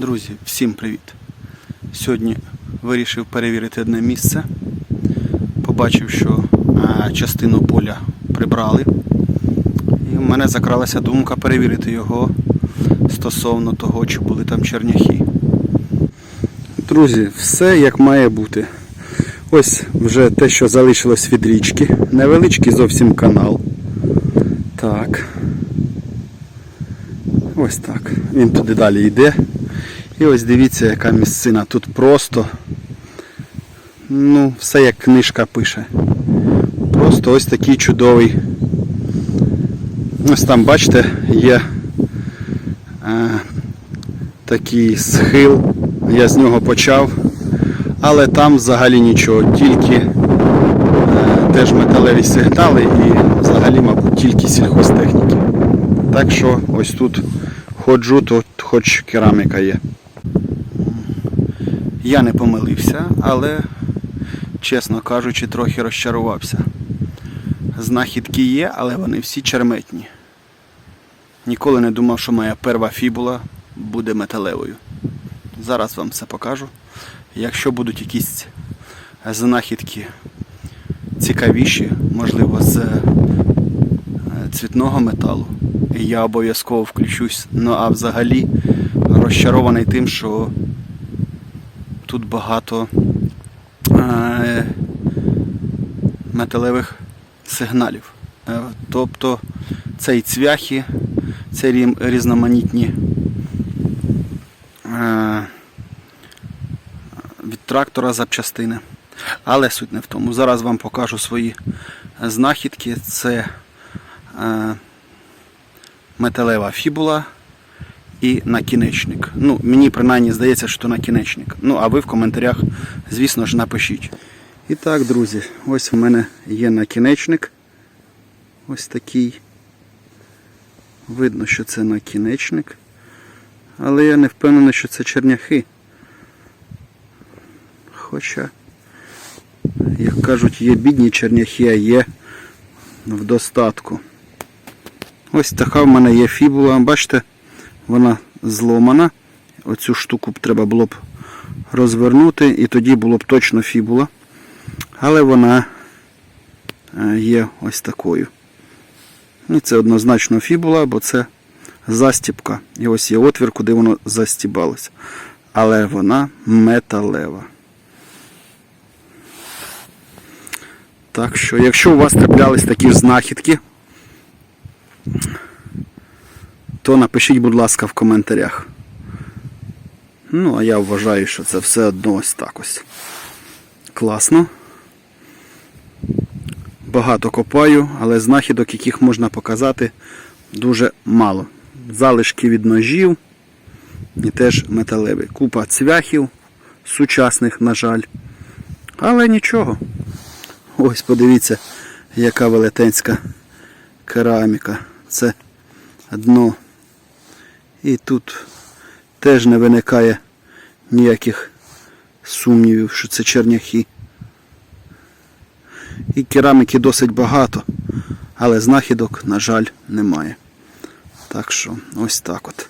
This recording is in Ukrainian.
Друзі, всім привіт! Сьогодні вирішив перевірити одне місце. Побачив, що е, частину поля прибрали. І в мене закралася думка перевірити його стосовно того, чи були там черняхи. Друзі, все як має бути. Ось вже те, що залишилось від річки. Невеличкий зовсім канал. Так. Ось так. Він туди далі йде. І ось дивіться, яка місцина. Тут просто, ну, все як книжка пише. Просто ось такий чудовий. Ось там, бачите, є е, такий схил. Я з нього почав. Але там взагалі нічого, тільки е, теж металеві сигнали і взагалі, мабуть, тільки сільхозтехніки. Так що ось тут ходжу, то хоч кераміка є. Я не помилився, але, чесно кажучи, трохи розчарувався. Знахідки є, але вони всі черметні. Ніколи не думав, що моя перва фібула буде металевою. Зараз вам все покажу. Якщо будуть якісь знахідки цікавіші, можливо, з е, цвітного металу, я обов'язково включусь. Ну а взагалі розчарований тим, що тут багато е, металевих сигналів. Е, Тобто це цвяхи, це різноманітні е, від трактора запчастини. Але суть не в тому. Зараз вам покажу свої знахідки. Це е, металева фібула і накінечник. Ну, мені принаймні здається, що накінечник. Ну, а ви в коментарях, звісно ж, напишіть. І так, друзі, ось в мене є накінечник. Ось такий. Видно, що це накінечник. Але я не впевнений, що це черняхи. Хоча, як кажуть, є бідні черняхи, а є в достатку. Ось така в мене є фібула. Бачите, вона зломана. Оцю штуку треба було б розвернути і тоді було б точно фібула. Але вона е, є ось такою. І це однозначно фібула, бо це застіпка. І ось є отвір, куди воно застібалося. Але вона металева. Так що, якщо у вас траплялись такі ж знахідки, то напишіть, будь ласка, в коментарях. Ну, а я вважаю, що це все одно ось так ось. Класно. Багато копаю, але знахідок, яких можна показати, дуже мало. Залишки від ножів і теж металеві. Купа цвяхів сучасних, на жаль. Але нічого. Ось подивіться, яка велетенська кераміка. Це дно. І тут теж не виникає ніяких сумнівів, що це черняхи. І кераміки досить багато, але знахідок, на жаль, немає. Так що ось так от.